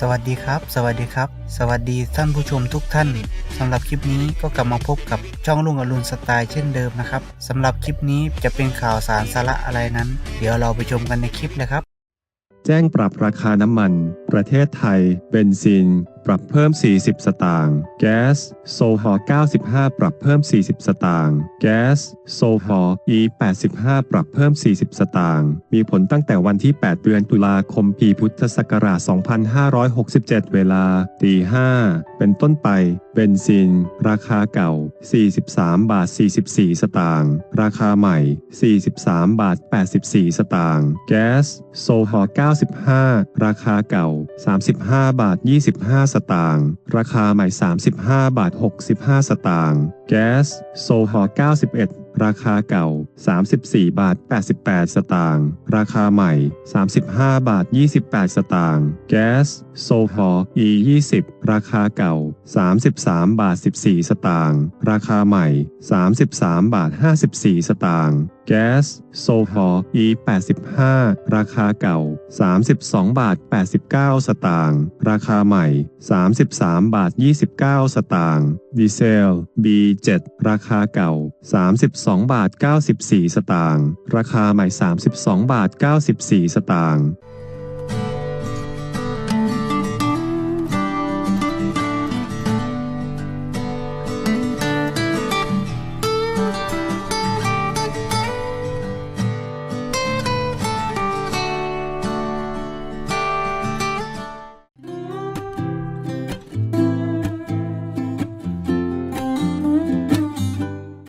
สวัสดีครับ สวัสดีครับ สวัสดีท่านผู้ชมทุกท่านสำหรับคลิปนี้ก็กลับมาพบกับช่องลุงอรุณสไตล์เช่นเดิมนะครับสำหรับคลิปนี้จะเป็นข่าวสารสาระอะไรนั้น เดี๋ยวเราไปชมกันในคลิปเลยครับ แจ้งปรับราคาน้ำมัน ประเทศไทย เบนซิน ปรับเพิ่ม 40 สตางค์แก๊สโซฮอล์95 ปรับเพิ่ม 40 สตางค์แก๊สโซฮอล์ E 85 ปรับเพิ่ม 40 สตางค์มีผลตั้งแต่วันที่ 8 เดือนตุลาคมปีพุทธศักราช 2567 เวลาตี5เป็นต้นไปเบนซิน ราคาเก่า 43 บาท 44 สตางค์ ราคาใหม่ 43 บาท 84 สตางค์ แก๊ส โซฮอล์95 ราคาเก่า 35 บาท 25สตางค์ ราคาใหม่ 35 บาท 65 สตางค์ แก๊ส โซฮอล์91 ราคาเก่า 34 บาท 88 สตางค์ ราคาใหม่ 35 บาท 28 สตางค์ แก๊ส โซฮอล์ E 20 ราคาเก่า 33 บาท 14 สตางค์ ราคาใหม่ 33 บาท 54 สตางค์ แก๊สโซฮอล์ E 85 ราคาเก่า 32 บาท 89 สตางค์ ราคาใหม่ 33 บาท 29 สตางค์ ดีเซล B 7 ราคาเก่า 32 บาท 94 สตางค์ ราคาใหม่ 32 บาท 94 สตางค์